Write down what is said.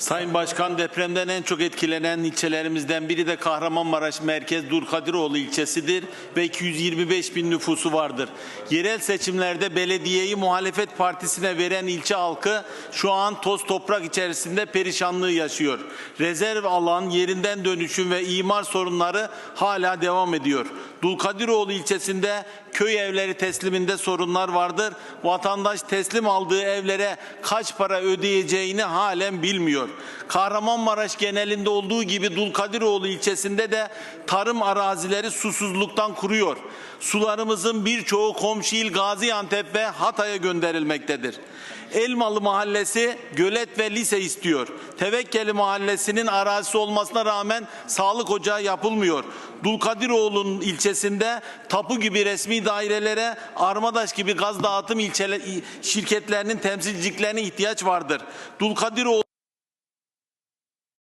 Sayın Başkan depremden en çok etkilenen ilçelerimizden biri de Kahramanmaraş Merkez Durkadiroğlu ilçesidir ve 225 bin nüfusu vardır. Yerel seçimlerde belediyeyi muhalefet partisine veren ilçe halkı şu an toz toprak içerisinde perişanlığı yaşıyor. Rezerv alan, yerinden dönüşüm ve imar sorunları hala devam ediyor. Dulkadiroğlu ilçesinde köy evleri tesliminde sorunlar vardır. Vatandaş teslim aldığı evlere kaç para ödeyeceğini halen bilmiyor. Kahramanmaraş genelinde olduğu gibi Dulkadiroğlu ilçesinde de tarım arazileri susuzluktan kuruyor. Sularımızın birçoğu komşu il Gaziantep ve Hatay'a gönderilmektedir. Elmalı Mahallesi gölet ve lise istiyor. Tevekkeli Mahallesi'nin arazisi olmasına rağmen sağlık ocağı yapılmıyor. Dulkadiroğlu'nun ilçesinde tapu gibi resmi dairelere Armadaş gibi gaz dağıtım ilçele, şirketlerinin temsilciliklerine ihtiyaç vardır. Dulkadiroğlu